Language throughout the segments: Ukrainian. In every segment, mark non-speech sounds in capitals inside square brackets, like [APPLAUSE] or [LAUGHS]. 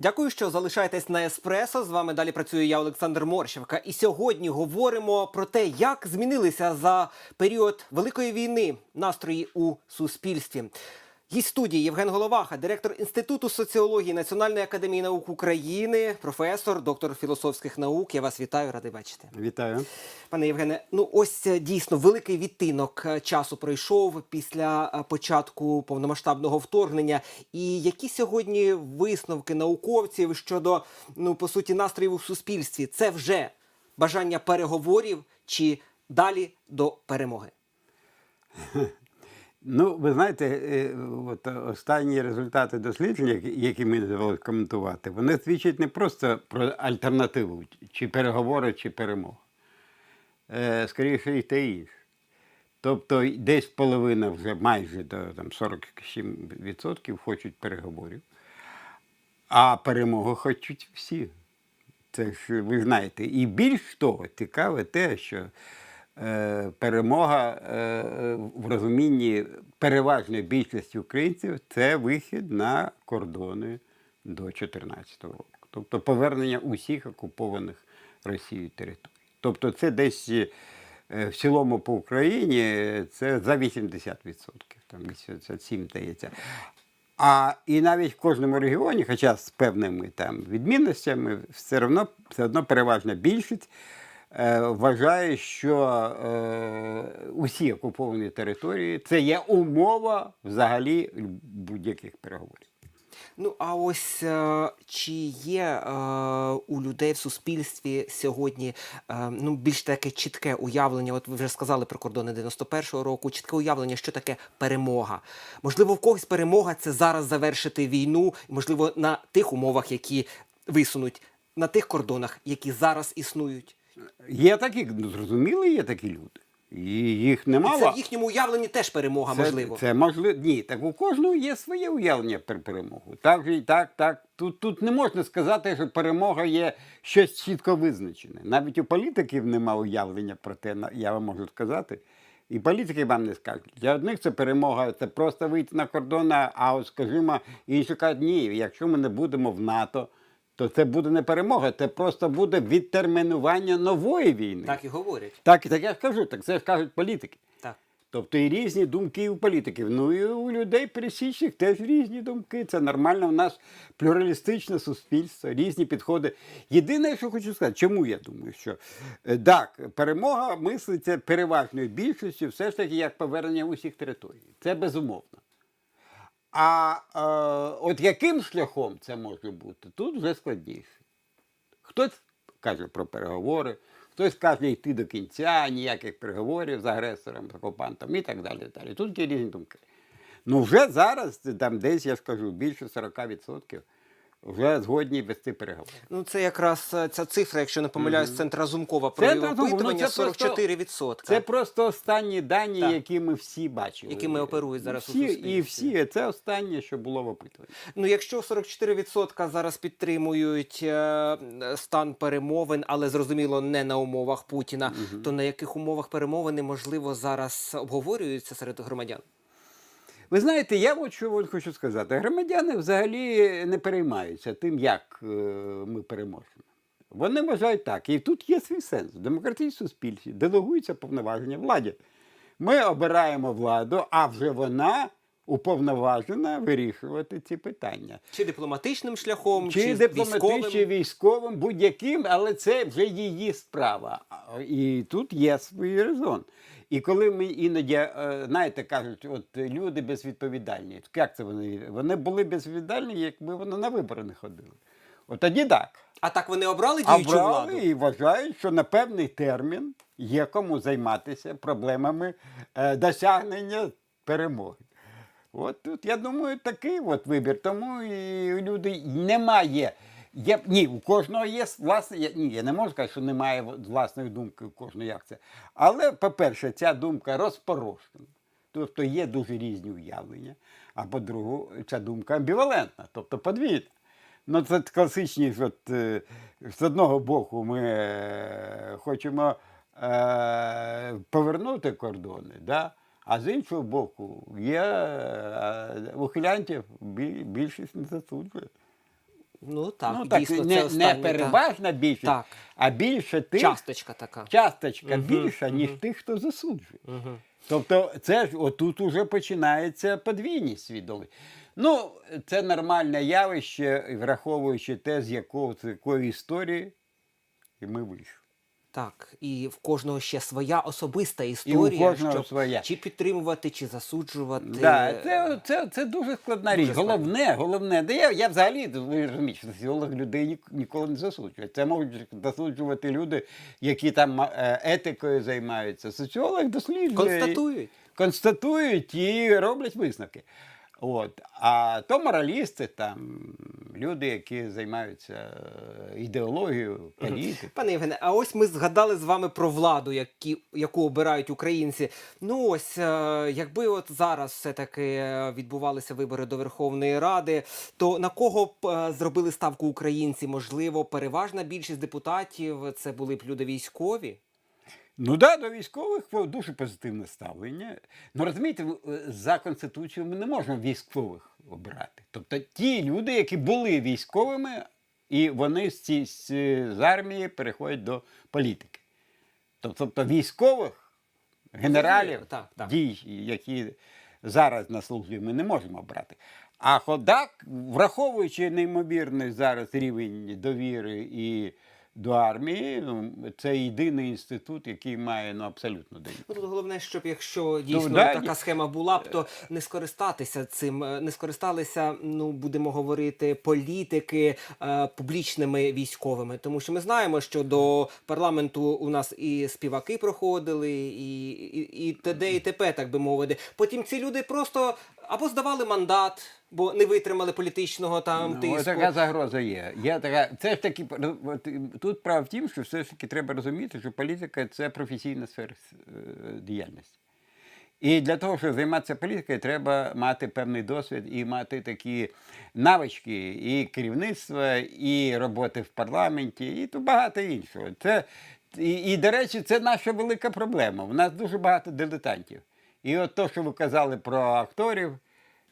Дякую, що залишаєтесь на еспресо. З вами далі працюю я, Олександр Морщевка. І сьогодні говоримо про те, як змінилися за період великої війни настрої у суспільстві. Гість студії Євген Головаха, директор Інституту соціології Національної академії наук України, професор, доктор філософських наук. Я вас вітаю, радий бачити. Вітаю. Пане Євгене, ну ось е, дійсно великий відтинок е, часу пройшов після е, початку повномасштабного вторгнення. І які сьогодні висновки науковців щодо ну по суті настроїв у суспільстві? Це вже бажання переговорів чи далі до перемоги? [LAUGHS] Ну, ви знаєте, е, от останні результати дослідження, які- мені довелося коментувати, вони свідчать не просто про альтернативу, чи переговори, чи перемогу. Е, Скоріше і те інше. Тобто десь половина вже майже до там, 47% хочуть переговорів, а перемогу хочуть всі. Це ж ви знаєте. І більш того, цікаве те, що перемога е, в розумінні переважної більшості українців це вихід на кордони до 2014 року. Тобто повернення усіх окупованих Росією територій. Тобто це десь е, в цілому по Україні це за 80%, там 87 здається. А і навіть в кожному регіоні, хоча з певними там відмінностями, все одно, все одно переважна більшість е, вважає, що е, усі окуповані території це є умова взагалі будь-яких переговорів. Ну а ось е, чи є е, у людей в суспільстві сьогодні е, ну більш таке чітке уявлення? От ви вже сказали про кордони 91-го року, чітке уявлення, що таке перемога. Можливо, в когось перемога це зараз завершити війну, можливо, на тих умовах, які висунуть, на тих кордонах, які зараз існують. Є такі, зрозуміло, є такі люди. І їх немало. це в їхньому уявленні теж перемога, Це, можливо. Це можливо. Ні, так у кожного є своє уявлення про перемогу. Так, і так, так. Тут, тут не можна сказати, що перемога є щось чітко визначене. Навіть у політиків немає уявлення про те, я вам можу сказати. І політики вам не скажуть. Для одних це перемога, це просто вийти на кордон, а от, скажімо, інші кажуть, ні, якщо ми не будемо в НАТО, то це буде не перемога, це просто буде відтермінування нової війни. Так і говорять. так, так я ж кажу, так це ж кажуть політики. Так. Тобто і різні думки у політиків. Ну і у людей пересічних теж різні думки. Це нормально. У нас плюралістичне суспільство, різні підходи. Єдине, що хочу сказати, чому я думаю, що е, так, перемога мислиться переважною більшістю, все ж таки як повернення усіх територій. Це безумовно. А е, от яким шляхом це може бути, тут вже складніше. Хтось каже про переговори, хтось каже йти до кінця, ніяких переговорів з агресором, з окупантом і так далі. далі. Тут є різні думки. Ну вже зараз, там десь, я скажу, більше 40% вже згодні вести переговори. Ну, це якраз е, ця цифра, якщо не помиляюсь, центра Разумкова Це провів ну, опитування просто- 44%. Це просто останні дані, Так. які ми всі бачили. Якими оперують зараз у суспільстві. І всі, це останнє, що було в опитуванні. Ну, якщо 44% зараз підтримують е, стан перемовин, але зрозуміло, не на умовах Путіна, то на яких умовах перемовини можливо зараз обговорюються серед громадян? Ви знаєте, я от що от хочу сказати. Громадяни взагалі не переймаються тим, як е, ми переможемо. Вони вважають так. І тут є свій сенс. В демократичній суспільстві делегуються повноваження владі. Ми обираємо владу, а вже вона уповноважена вирішувати ці питання. Чи дипломатичним шляхом, чи, Чи дипломатичним, чи військовим, будь-яким, але це вже її справа. І тут є свій резон. І коли ми іноді, е, знаєте, кажуть, от люди безвідповідальні, як це вони? Вони були безвідповідальні, якби вони на вибори не ходили. От тоді так. А так вони обрали діючу брали владу? і вважають, що на певний термін є кому займатися проблемами е, досягнення перемоги. От тут, я думаю, такий от вибір. Тому і у людей немає. Є, ні, у кожного є власне. Ні, я не можу сказати, що немає власної думки у кожного, як. Але, по-перше, ця думка розпорошена. Тобто є дуже різні уявлення. А по-друге, ця думка амбівалентна, тобто подвійна. Ну, це класичні, от, е, з одного боку, ми е, хочемо е, повернути кордони, да? а з іншого боку, є е, ухилянтів, більшість не засуджує. Ну так, ну, так дійсно, не, це не переважна переважна більшість, Так. а більше тих, часточка така. часточка угу, більша, ніж тих, хто засуджує. Угу. Тобто, це ж отут уже починається подвійність свідомості. Ну, це нормальне явище, враховуючи те, з якого з якої історії і ми вийшли. Так, і в кожного ще своя особиста історія, щоб своя. чи підтримувати, чи засуджувати. Да, це, це, це дуже складна Дуже річ. Головне, головне, де я, я взагалі ви розумієте, що соціолог людей ні- ніколи не засуджує. Це можуть засуджувати люди, які там е, етикою займаються. Соціолог досліджує. Констатують. констатують і роблять висновки. От. А то моралісти, там, люди, які займаються е, ідеологією, політикою. Пане Євгене, а ось ми згадали з вами про владу, які, яку обирають українці. Ну ось, е, якби от зараз все-таки е, відбувалися вибори до Верховної Ради, то на кого б зробили ставку українці? Можливо, переважна більшість депутатів це були б люди військові? Ну да, до військових дуже позитивне ставлення. Ну розумієте, е, за конституцією ми не можемо військових обирати. Тобто ті люди, які були військовими, і вони з, ці, з, е, з армії переходять до політики. Тобто, тобто військових, генералів, Так, так. дій, які зараз на службі, ми не можемо обрати. А ходак, враховуючи неймовірний зараз рівень довіри і до армії, ну, це єдиний інститут, який має ну, абсолютно довіру. Ну, тут головне, щоб якщо дійсно да, така схема була б, то не скористатися цим, е, не скористалися, ну будемо говорити, політики е, публічними військовими. Тому що ми знаємо, що до парламенту у нас і співаки проходили, і, і, і т.д. і т.п., так би мовити. Потім ці люди просто або здавали мандат, бо не витримали політичного там Ну, тиску. така загроза є. є така, це ж таки, тут справа в тім, що все ж таки треба розуміти, що політика це професійна сфера е, діяльності. І для того, щоб займатися політикою, треба мати певний досвід і мати такі навички і керівництва, і роботи в парламенті, і то багато іншого. Це, і, і, до речі, це наша велика проблема. У нас дуже багато дилетантів. І от то, що ви казали про акторів,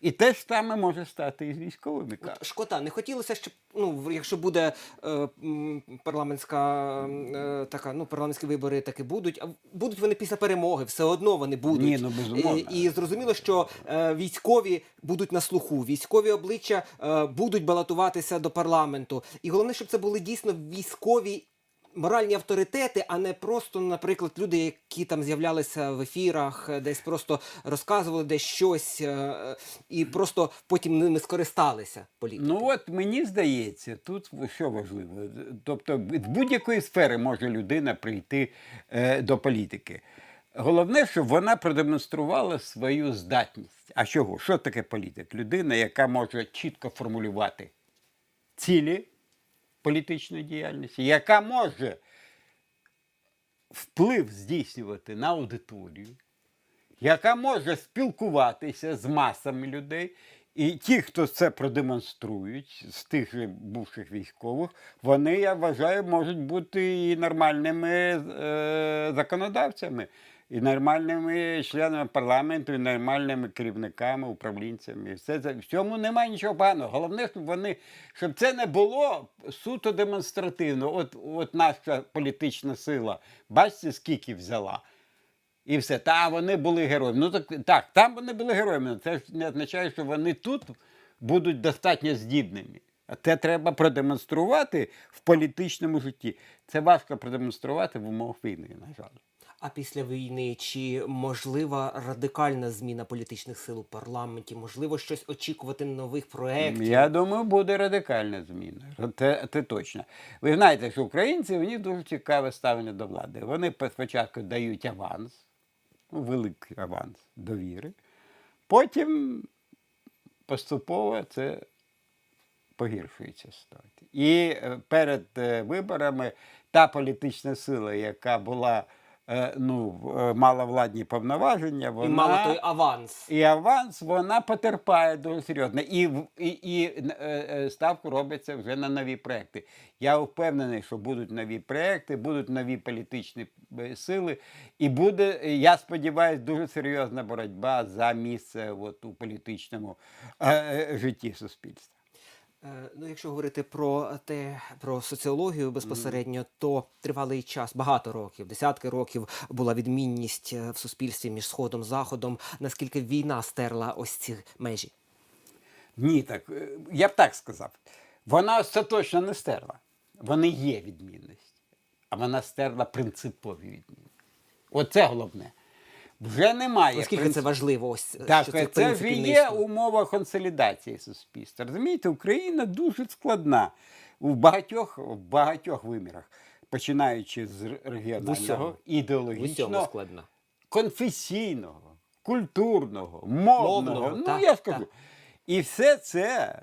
і те ж саме може стати і з військовими. От Шкода, не хотілося, щоб ну, якщо буде е, парламентська е, така, ну парламентські вибори таки будуть, а будуть вони після перемоги, все одно вони будуть. Ні, ну, безумовно. І, і зрозуміло, що е, військові будуть на слуху, військові обличчя е, будуть балотуватися до парламенту. І головне, щоб це були дійсно військові. Моральні авторитети, а не просто, наприклад, люди, які там з'являлися в ефірах, е, десь просто розказували десь щось, е, і просто потім ними скористалися політики. Ну от мені здається, тут що важливо. Тобто, з будь-якої сфери може людина прийти е, до політики. Головне, щоб вона продемонструвала свою здатність. А чого? Що таке політик? Людина, яка може чітко формулювати цілі політичної діяльності, яка може вплив здійснювати на аудиторію, яка може спілкуватися з масами людей. І ті, хто це продемонструють з тих же бувших військових, вони, я вважаю, можуть бути і нормальними е, законодавцями, і нормальними членами парламенту, і нормальними керівниками, управлінцями. Все це в цьому немає нічого поганого. Головне, щоб вони щоб це не було суто демонстративно. От, от наша політична сила, бачите, скільки взяла. І все. Та вони були героями. Ну так, так, там вони були героями. Це ж не означає, що вони тут будуть достатньо здібними. А це треба продемонструвати в політичному житті. Це важко продемонструвати в умовах війни, на жаль. А після війни чи можлива радикальна зміна політичних сил у парламенті? Можливо, щось очікувати нових проєктів? Я думаю, буде радикальна зміна. Це, це точно. Ви знаєте, що українці них дуже цікаве ставлення до влади. Вони спочатку дають аванс, ну, великий аванс довіри, потім поступово це погіршується ситуація. І е, перед е, виборами та політична сила, яка була ну, в- е, мала владні повноваження, вона І мало той аванс. і аванс вона потерпає дуже серйозно. І, і, і е, е, ставку робиться вже на нові проекти. Я впевнений, що будуть нові проекти, будуть нові політичні е, сили, і буде, е, я сподіваюся, дуже серйозна боротьба за місце от, у політичному е, е, житті суспільства. Е, Ну, якщо говорити про те, про соціологію безпосередньо, то тривалий час, багато років, десятки років була відмінність е, в суспільстві між сходом заходом. Наскільки війна стерла ось ці межі? Ні, так е, я б так сказав. Вона остаточно не стерла. Вони є відмінності, а вона стерла принципові відмінності. Оце головне. Вже немає. Оскільки принцип- це важливо? Ось е, Так, що це, це вже є умова консолідації суспільства. Розумієте, Україна дуже складна у багатьох, в багатьох вимірах, починаючи з регіонального. В ідеологічного, складна конфесійного, культурного, мовного. Мовного, ну, так, я скажу. так. І все це,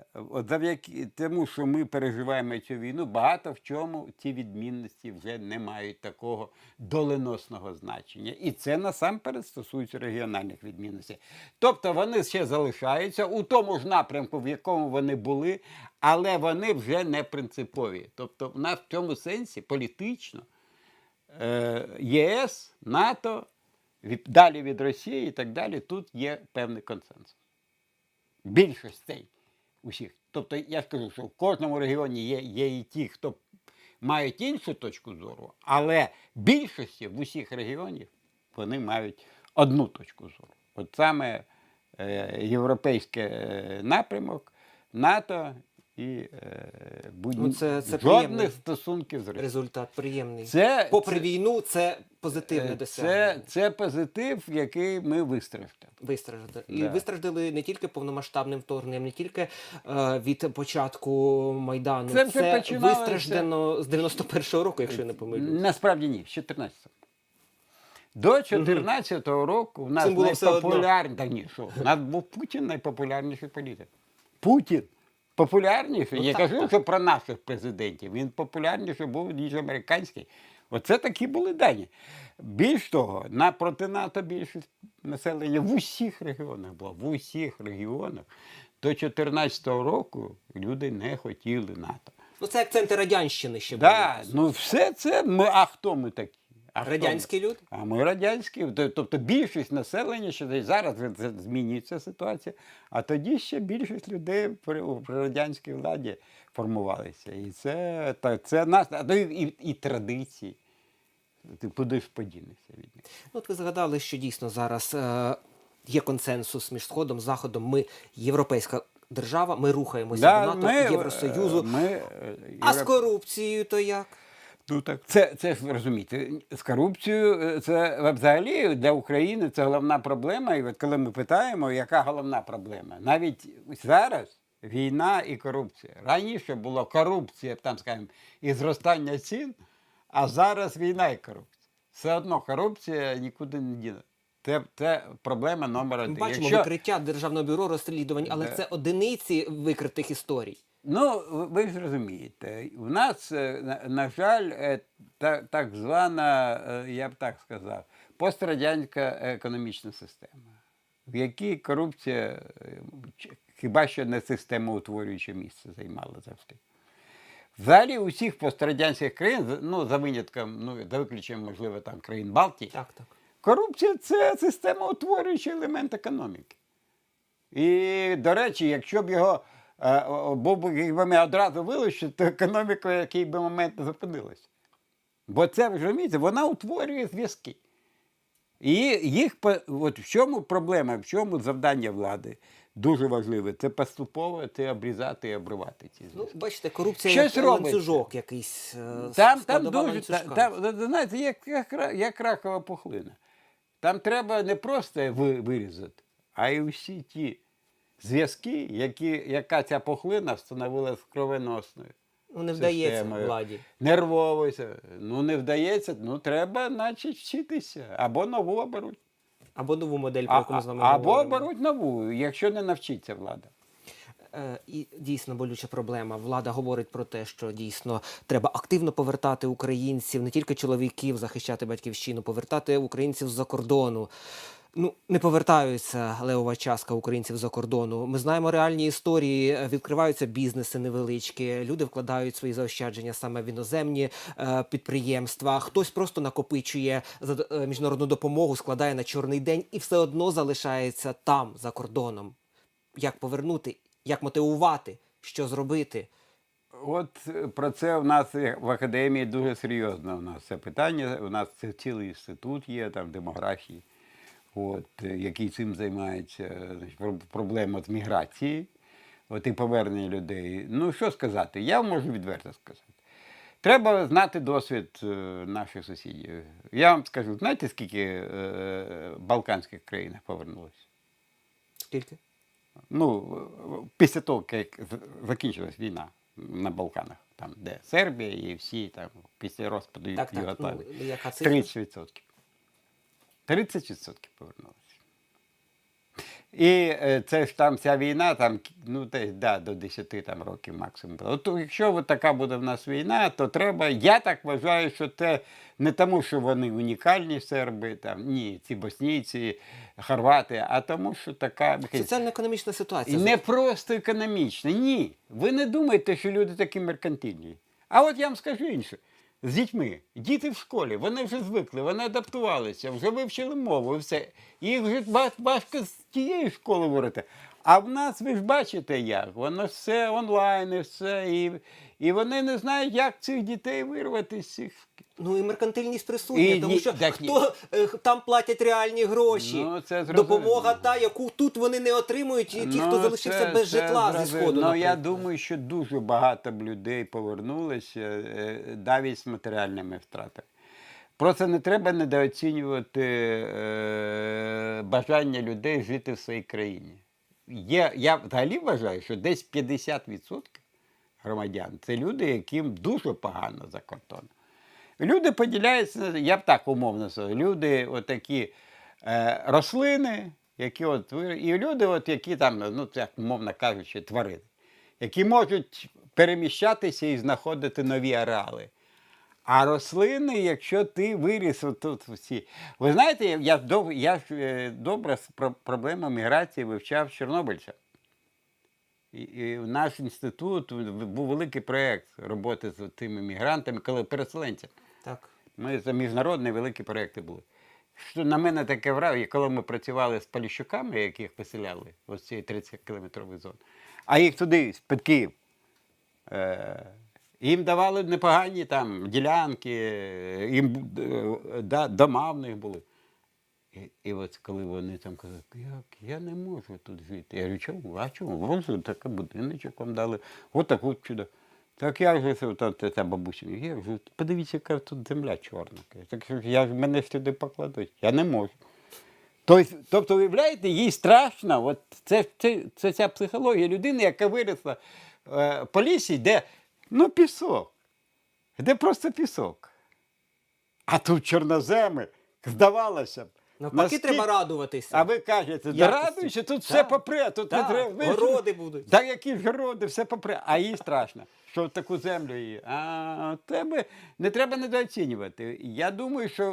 завдяки тому, що ми переживаємо цю війну, багато в чому ці відмінності вже не мають такого доленосного значення. І це насамперед стосується регіональних відмінностей. Тобто вони ще залишаються у тому ж напрямку, в якому вони були, але вони вже не принципові. Тобто, в нас в цьому сенсі політично е, ЄС, НАТО, далі від Росії і так далі, тут є певний консенсус. Більшостей усіх. Тобто я скажу, що в кожному регіоні є, є і ті, хто мають іншу точку зору, але більшості в усіх регіонів вони мають одну точку зору. От саме е, європейський е, напрямок, НАТО і е, будь- Ну, це- це жодних приємний стосунків з Росією. Результат приємний. Це, Попри це, війну, це позитивне е, досягнення. це, це позитив, який ми вистраждали. Вистраждали. І вистраждали не тільки повномасштабним вторгненням, не тільки е, від початку Майдану. Це починалося- вистраждено з 91-го року, якщо я не помилюсь. Насправді ні, з 14-го. До 14-го року в нас найпопулярніше. Та ні, що? У нас був Путін найпопулярніший політик. Путін популярніший. Ну, я так, кажу, так. що про наших президентів. Він популярніший був, ніж американський. Оце такі були дані. Більш того, на проти НАТО більшість населення в усіх регіонах було. В усіх регіонах до 14-го року люди не хотіли НАТО. Ну це як центр радянщини ще було. Так, ну все це ми. А хто ми такі? А хто ми? Радянські люди. А ми радянські. Тобто більшість населення, що зараз змінюється ситуація, а тоді ще більшість людей при, при радянській владі формувалися. І це, та, це нас, а то і, і, і традиції. Ти куди ж подінешся від них? Ну, от ви згадали, що дійсно зараз е, є консенсус між Сходом, Заходом. Ми європейська держава, ми рухаємося до НАТО, е, Євросоюзу. Ми, е, А з корупцією то як? Ну так це, це ж розумієте, з корупцією е, це взагалі для України це головна проблема. І от коли ми питаємо, яка головна проблема, навіть зараз війна і корупція. Раніше була корупція, там скажімо, і зростання цін, а зараз війна і корупція. Все одно корупція нікуди не діне. Це, це проблема номер Ми один. бачимо викриття Державного бюро розслідувань, але це одиниці викритих історій. Ну, ви- ж розумієте, у нас, е, на, жаль, е, так звана, е, я б так сказав, пострадянська економічна система, в якій корупція хіба що не системоутворююче місце займала завжди. Взагалі у всіх пострадянських країн, ну, за винятком, ну, за виключенням, можливо, там країн Балтії, Так, так. Корупція це системоутворюючий елемент економіки. І, до речі, якщо б його о, був би якби ми одразу вилучили, то економіка в який би момент зупинилася. Бо це, ви розумієте, вона утворює зв'язки. І їх от в чому проблема, в чому завдання влади дуже важливе це поступово це обрізати і обривати ці Ну, зв'язки. бачите, корупція як ланцюжок якийсь. е, Там, там дуже, та- там, знаєте, як, як, як ракова пухлина. Там треба не просто ви- вирізати, а й усі ті зв'язки, які, яка ця пухлина встановила з кровоносною. Ну, не вдається системою. владі. Нервовою. Ну не вдається, ну треба, значить, вчитися. Або нову оберуть. Або нову модель, про яку ми з вами або говоримо. оберуть нову, якщо не навчиться влада. Е, І дійсно болюча проблема. Влада говорить про те, що дійсно треба активно повертати українців, не тільки чоловіків, захищати батьківщину, повертати українців з-за кордону. Ну, не повертаються левова частка українців за кордону. Ми знаємо реальні історії. Відкриваються бізнеси невеличкі. Люди вкладають свої заощадження саме в іноземні е, підприємства. Хтось просто накопичує е, міжнародну допомогу, складає на чорний день і все одно залишається там за кордоном як повернути, як мотивувати що зробити. От е, про це у нас в академії дуже серйозно. У нас це питання. У нас це цілий інститут є там демографії, от, е, який цим займається. Значить, проблема от міграції, от і повернення людей. Ну що сказати? Я можу відверто сказати. Треба знати досвід е, наших сусідів. Я вам скажу, знаєте, скільки е, балканських країн повернулося? Скільки? Ну, е, після того, як закінчилась війна на Балканах, там, де Сербія і всі там після розпаду. Югославії. Ну, яка 30%. 30% повернулося. І е, це ж там ця війна, там, ну, десь да, до 10 там, років максимум. От якщо от така буде в нас війна, то треба. Я так вважаю, що це не тому, що вони унікальні серби, там, ні, ці боснійці, хорвати, а тому, що така. Соціально-економічна ситуація. Не просто економічно. Ні. Ви не думаєте, що люди такі меркантильні. А от я вам скажу інше. З дітьми. Діти в школі, вони вже звикли, вони адаптувалися, вже вивчили мову і все. Їх вже важко з тієї школи говорити. А в нас ви ж бачите як, воно все онлайн і все. І, і вони не знають, як цих дітей вирвати з цих. Ну і меркантильність присутня, І тому що так хто е, там платять реальні гроші. Ну, це. Допомога та, яку тут вони не отримують, і ті, хто Ну, залишився це- без це житла зі сходу. Ну, я думаю, що дуже багато людей повернулося е, навіть з матеріальними втратами. Просто не треба недооцінювати е, бажання людей жити в своїй країні. Є, я взагалі вважаю, що десь 50% громадян це люди, яким дуже погано за кордоном. Люди поділяються, я б так умовно сказав, люди отакі е, рослини, які от, і люди, от, які там, ну, як умовно кажучи, тварини, які можуть переміщатися і знаходити нові ареали. А рослини, якщо ти виріс тут всі. Ви знаєте, я, дов- я е, добре з про- міграції вивчав Чорнобильця. І, наш інститут був великий проєкт роботи з тими мігрантами, коли переселенцями. Так. Ми це міжнародні великі проєкти були. Що на мене таке враження, коли ми працювали з поліщуками, яких поселяли, ось цієї 30 кілометрової зони, а їх туди, під Київ. Е, їм давали непогані там ділянки, їм е, да, дома в них були. І, і от коли вони там казали, як я не можу тут жити. Я говорю, чому? А чому? Вон такий будиночок вам дали, от таку чудо. Так я ж це, та, бабуся, я вже, подивіться, яка тут земля чорна. Так я ж мене туди покладуть. Я не можу. Тобто уявляєте, їй страшно, от це, це, це ця психологія людини, яка виросла е, по лісі, де ну, пісок, де просто пісок. А тут чорноземи, здавалося б. Навпаки, наскільки- треба радуватися. А ви кажете, да Якості. радуйся, тут все Так. попре, тут Так, не треба. городи будуть. Так які ж городи, все попре. А їй страшно, що в таку землю її. А тебе не треба недооцінювати. Я думаю, що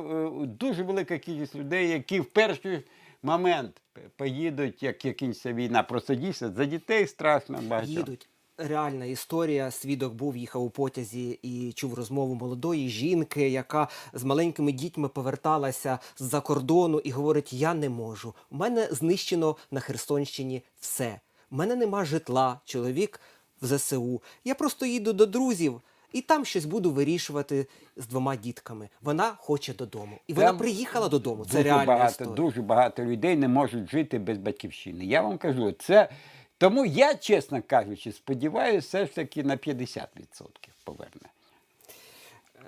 е, дуже велика кількість людей, які в перший момент поїдуть, як якінься війна, просто дійсно за дітей страшно багато. Їдуть. Реальна історія. Свідок був, їхав у потязі і чув розмову молодої жінки, яка з маленькими дітьми поверталася з-за кордону і говорить: Я не можу. У мене знищено на Херсонщині все. У мене нема житла, чоловік в ЗСУ. Я просто їду до друзів. І там щось буду вирішувати з двома дітками. Вона хоче додому. І вона Там приїхала додому. Це дуже реальна багато, історія. дуже багато людей не можуть жити без батьківщини. Я вам кажу, це тому я, чесно кажучи, сподіваюся, все ж таки на 50% поверне.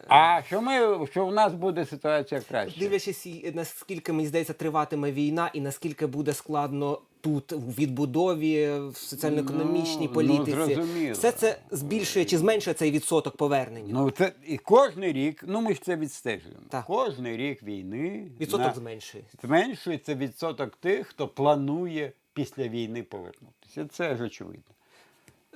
А що ми, що в нас буде ситуація краще? Дивлячись, наскільки мені здається, триватиме війна, і наскільки буде складно тут у відбудові, в соціально-економічній Ну, політиці, ну, зрозуміло. все це збільшує чи зменшує цей відсоток повернення. Ну, це і кожний рік, ну ми ж це відстежуємо. Так. Кожний рік війни відсоток на- зменшує. зменшується відсоток тих, хто планує після війни повернутися. Це ж очевидно.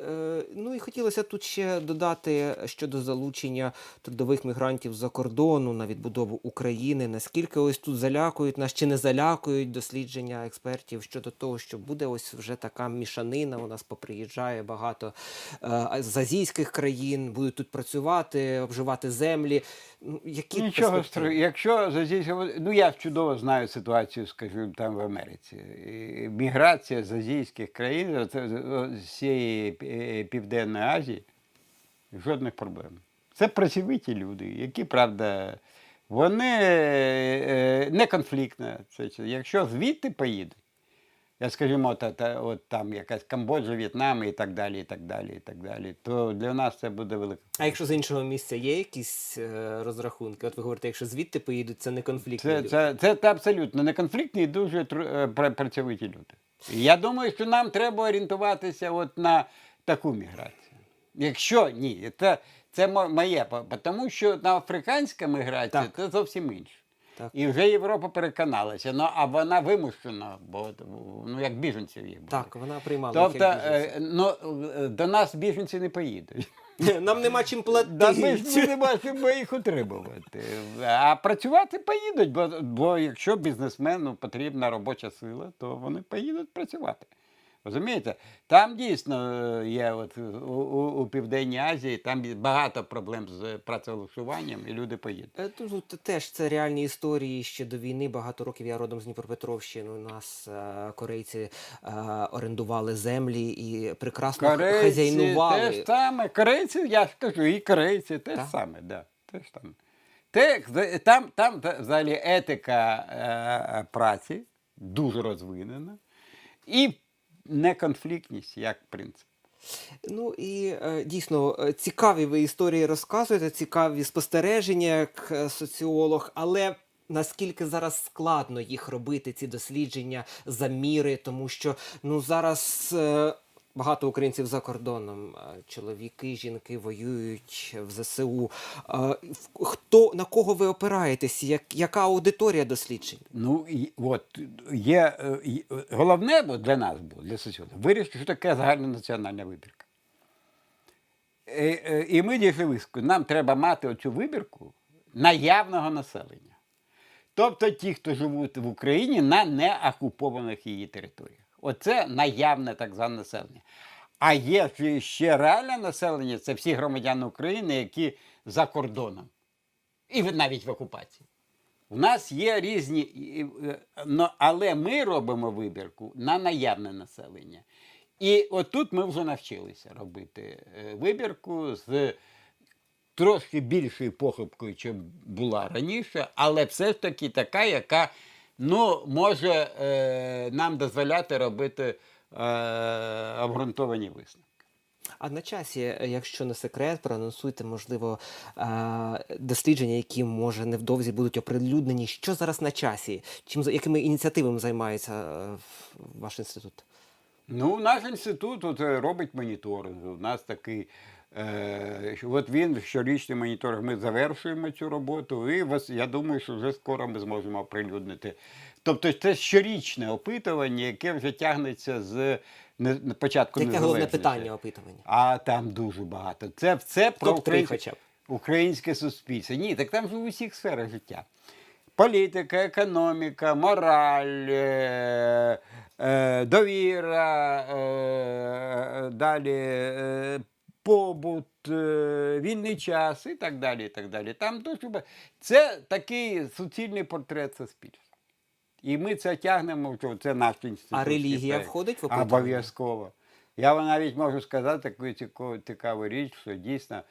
Е, ну і хотілося тут ще додати щодо залучення трудових мігрантів за кордону на відбудову України. Наскільки ось тут залякують нас чи не залякують дослідження експертів щодо того, що буде ось вже така мішанина. У нас поприїжджає багато е, з азійських країн, будуть тут працювати, обживати землі. Ну, які Нічого перспективи? Якщо за азійського, ну я чудово знаю ситуацію, скажімо, там в Америці. Міграція з азійських країн, з цієї Південної Азії, жодних проблем. Це працьовиті люди, які, правда, вони е, не конфліктні. Якщо звідти поїдуть, я скажімо, та, та, от там якась Камбоджа, В'єтнам і так далі, і так далі, і так далі, то для нас це буде велика. А якщо з іншого місця є якісь е, розрахунки? От ви говорите, якщо звідти поїдуть, це не конфліктні Це, люди. це, це, це абсолютно не конфліктні і дуже е, працьовиті люди. Я думаю, що нам треба орієнтуватися от на таку міграцію. Якщо ні, це, це мо- моє, тому що на африканська міграція Так. це зовсім інше. Так. І вже Європа переконалася, ну а вона вимушена, бо ну, як біженців їх було. Так, вона приймала Тобто, як е, ну, до нас біженці не поїдуть. [LAUGHS] Нам нема чим Да, ми ж платити. ми не можемо їх утримувати. А працювати поїдуть, бо, бо якщо бізнесмену потрібна робоча сила, то вони поїдуть працювати. Розумієте? Там дійсно е, є от, у, у, у Південній Азії, там багато проблем з працевлаштуванням, і люди поїдуть. Е, Тут, тут теж це реальні історії ще до війни. Багато років я родом з Дніпропетровщини. У нас е, корейці е, орендували землі і прекрасно Корейці хазяйнували. те ж саме. Корейці, я ж кажу, і корейці те ж Так. саме, да, те ж саме. Те, там, там та- взагалі етика е, праці дуже розвинена. І неконфліктність як принцип. Ну і е, дійсно е, цікаві ви історії розказуєте, цікаві спостереження як е, соціолог, але. Наскільки зараз складно їх робити, ці дослідження, заміри, тому що ну зараз багато українців за кордоном, е, чоловіки, жінки воюють в ЗСУ. Е, хто на кого ви опираєтесь? Як, яка аудиторія досліджень? Ну, і, от, є, е, головне для нас було, для соціологів, вирішити, що таке загальнонаціональна вибірка. І, і ми дійшли висновку, нам треба мати оцю вибірку наявного населення. Тобто ті, хто живуть в Україні на неокупованих її територіях. Оце наявне так зване населення. А є ще реальне населення це всі громадяни України, які за кордоном. І навіть в окупації. У нас є різні, е, але ми робимо вибірку на наявне населення. І отут ми вже навчилися робити е, вибірку з трошки більшою похибкою, чим була раніше, але все ж таки така, яка ну, може е, нам дозволяти робити е, обґрунтовані висновки. А на часі, якщо не секрет, проанонсуйте, можливо, е, дослідження, які може невдовзі будуть оприлюднені. Що зараз на часі? Чим якими ініціативами займається е, ваш інститут? Ну, наш інститут от, е, робить моніторинг. У нас такий. Е, от він щорічний моніторинг. Ми завершуємо цю роботу, і вас, я думаю, що вже скоро ми зможемо оприлюднити. Тобто це щорічне опитування, яке вже тягнеться з не, на початку Яке головне питання опитування? А там дуже багато. Це все про Топ-три українське, хоча б. українське суспільство. Ні, так там же в усіх сферах життя. Політика, економіка, мораль, е, довіра, е, далі е, побут, е, вільний час і так далі. І так далі. Там Це такий суцільний портрет суспільства. І ми це тягнемо, що це наш інститут. А релігія входить в опитування? Обов'язково. Я вам навіть можу сказати таку цікаву, річ, що дійсно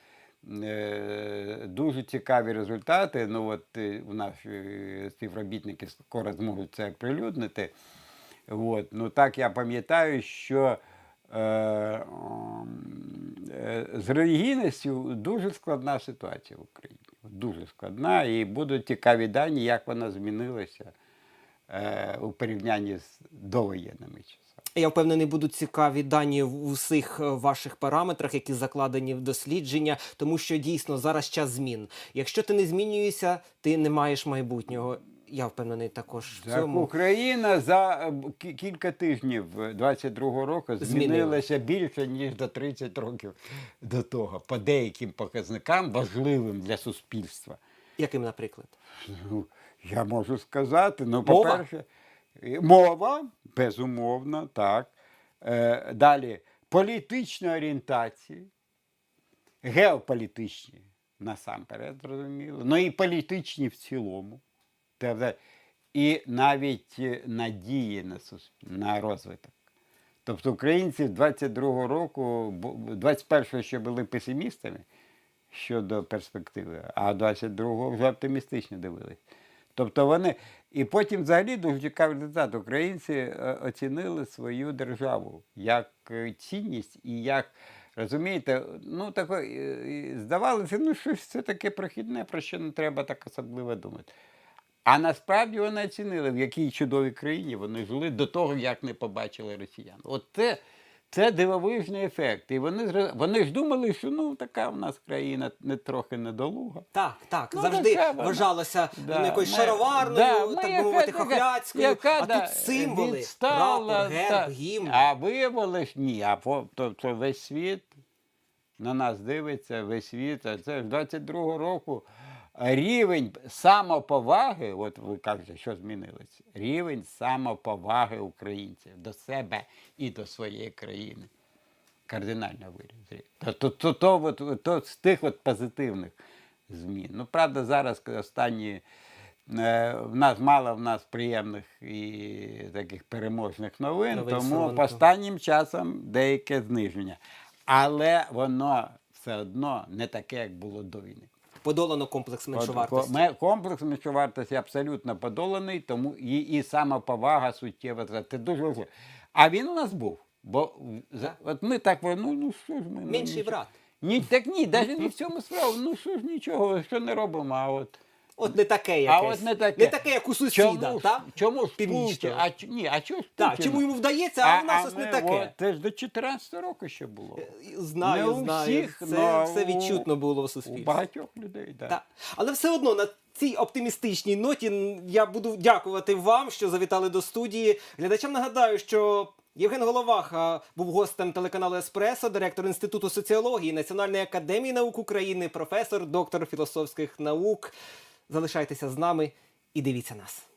е, дуже цікаві результати. Ну от е, у е, співробітники скоро зможуть це оприлюднити. От. Ну так я пам'ятаю, що е, е, з релігійністю дуже складна ситуація в Україні. Дуже складна, і будуть цікаві дані, як вона змінилася е, у порівнянні з довоєнними часами. Я впевнений, будуть цікаві дані в усіх е, ваших параметрах, які закладені в дослідження, тому що дійсно зараз час змін. Якщо ти не змінюєшся, ти не маєш майбутнього. Я впевнений також в Так, цьому. Україна за е, кілька тижнів 22-го року змінилася більше, ніж за 30 років до того, по деяким показникам важливим для суспільства. Яким, наприклад? Ну, я можу сказати, ну, по-перше, е, мова, безумовно, так. Е, далі політичні орієнтації, геополітичні насамперед, зрозуміло, ну і політичні в цілому. І навіть е, надії на, на розвиток. Тобто українці 22-го року, 21-го ще були песимістами щодо перспективи, а 22-го вже оптимістично дивились. Тобто вони. І потім взагалі дуже цікавий результат. Українці е, оцінили свою державу як е, цінність і як. Розумієте, ну тако, здавалося, ну щось це таке прохідне, про що не треба так особливо думати. А насправді вони оцінили, в якій чудовій країні вони жили до того, як не побачили росіян. От це, це дивовижний ефект. І вони, вони ж думали, що ну така в нас країна не трохи недолуга. Так, так, Ну, завжди така вважалося Да, ну, якоюсь шароварною, да, так би мовити, хохляцькою. яка, а да, тут символи, відстала, прапор, герб, та- гімн. А виявилось, ні, а по- тобто весь світ на нас дивиться, весь світ. А це ж 22-го року рівень самоповаги, от ви кажете, що змінилось? Рівень самоповаги українців до себе і до своєї країни кардинально виріс. То, то, то, то, то з тих от позитивних змін. Ну, правда, зараз останні. е, В нас мало в нас приємних і таких переможних новин, Новин тому останнім часом деяке зниження. Але воно все одно не таке, як було до війни. Подолано комплекс меншовартості. Ме- Комплекс меншовартості абсолютно подоланий, тому і, і самоповага суттєва. Це дуже важливо. А він у нас був. Бо за- от ми так, ну, ну що ж ми. ну, Менший брат. Ні, так ні, [LAUGHS] навіть не в цьому справа. Ну що ж нічого, що не робимо, а от. От не таке А от не таке. Не таке, як у сусіда, Чому ж, так? чому ж Путін? А, ні, а чого ж Так, Путіна? чому йому вдається, а, у нас ось не таке. це ж до 14 року ще було. Знаю, Не у знаю. всіх, це все відчутно було в У багатьох людей, так. Так. Але все одно на цій оптимістичній ноті я буду дякувати вам, що завітали до студії. Глядачам нагадаю, що Євген Головаха був гостем телеканалу Еспресо, директор Інституту соціології Національної академії наук України, професор, доктор філософських наук. Залишайтеся з нами і дивіться нас.